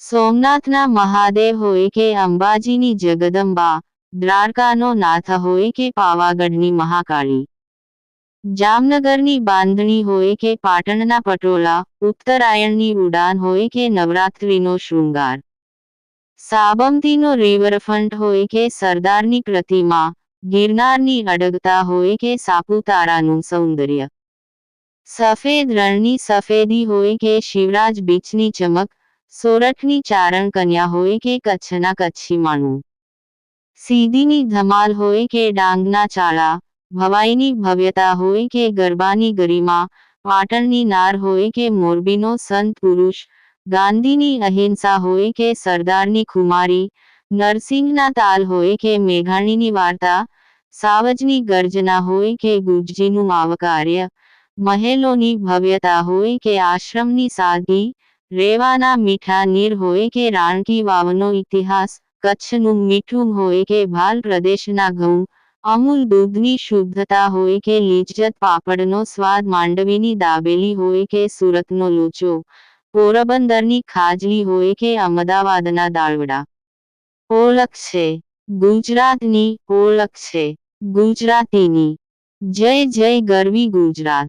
સોમનાથના મહાદેવ હોય કે અંબાજીની જગદંબા, દ્વારકાનો નાથ હોય કે પાવાગઢની મહાકાળી. જામનગરની બાંધણી હોય કે પાટણના પટોળા, ઉત્તરાયણની ઉડાન હોય કે નવરાત્રિનો શૃંગાર. સાબમતીનો રિવરફ્રન્ટ હોય કે સરદારની પ્રતિમા, ગિરનારની અડગતા હોય કે સાપુતારાનું સૌંદર્ય. સફેદ રણની સફેદી હોય કે શિવરાજ બીચની ચમક સોરઠની ચારણ કન્યા હોય કે કચ્છના કચ્છી માણું. સીધીની ધમાલ હોય કે ડાંગના ચાળા, ભવાઈની ભવ્યતા હોય કે ગરબાની ગરિમા, પાટણની નાર હોય કે મોરબીનો સંત પુરુષ, ગાંધીની અહિંસા હોય કે સરદારની ખુમારી, નરસિંહના તાલ હોય કે મેઘાણીની વાર્તા, સાવજની ગર્જના હોય કે ગુજજીનું આવકાર્ય મહેલોની ભવ્યતા હોય કે આશ્રમની સાદગી રેવાના મીઠા નીર હોય કે રાણકી વાવનો ઇતિહાસ, કચ્છનું મીઠું હોય કે ભાલ પ્રદેશના ઘઉં, અમૂલ દૂધની શુદ્ધતા હોય કે લીજ્જત પાપડનો સ્વાદ માંડવીની દાબેલી હોય કે સુરતનો લોચો, પોરબંદરની ખાજલી હોય કે અમદાવાદના દાળવડા. ઓળખ છે. ગુજરાતની ઓળખ છે. ગુજરાતીની. જય જય ગરવી ગુજરાત.